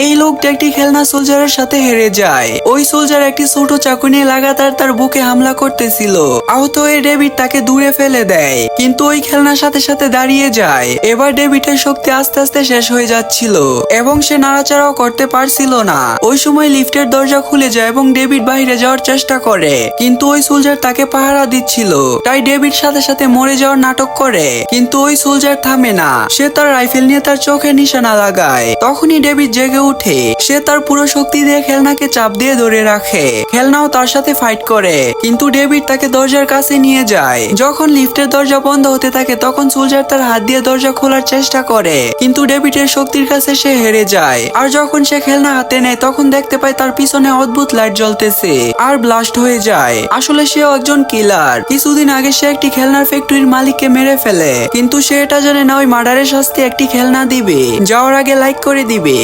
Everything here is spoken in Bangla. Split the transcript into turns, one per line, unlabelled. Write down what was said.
এই লোকটা একটি খেলনা সোলজারের সাথে হেরে যায়। ওই সোলজার একটি ছোট চাকু নিয়ে লাগাতার তার বুকে হামলা করতেছিল। আহত হয়ে ডেভিড তাকে দূরে ফেলে দেয়, কিন্তু ওই খেলনার সাথে সাথে দাঁড়িয়ে যায়। এবার ডেভিডের শক্তি আস্তে আস্তে শেষ হয়ে যাচ্ছিল এবং সে নাড়াচাড়াও করতে পারছিল না। ওই সময় লিফটের দরজা খুলে যায় এবং ডেভিড বাইরে যাওয়ার চেষ্টা করে, কিন্তু ওই সোলজার তাকে পাহারা দিচ্ছিল। তাই ডেভিড সাথে সাথে মরে যাওয়ার নাটক করে, কিন্তু ওই সোলজার থামে না। সে তার রাইফেল নিয়ে তার চোখে নিশানা লাগায়। তখনই ডেভিড জেগে উঠে সে তার পুরো শক্তি দিয়ে খেলনাকে চাপ দিয়ে ধরে রাখে। খেলনাও তার সাথে ফাইট করে, কিন্তু ডেভিড তাকে দরজার কাছে নিয়ে যায়। যখন লিফটের দরজা বন্ধ হতে থাকে, তখন সোলজার তার হাত দিয়ে দরজা খোলার চেষ্টা করে, কিন্তু ডেভিডের শক্তির কাছে সে হেরে যায়। আর যখন সে খেলনা হাতে নেয়, তখন দেখতে পায় তার পিছনে অদ্ভুত লাইট জ্বলতেছে, আর ব্লাস্ট হয়ে যায়। আসলে সেও একজন কিলার কিছুদিন আগে সে একটি খেলনার ফ্যাক্টরির মালিককে মেরে ফেলে, কিন্তু সে এটা জানে না, ওই মার্ডারের শাস্তি একটি খেলনা দিবে। যাওয়ার আগে লাইক করে দিবে।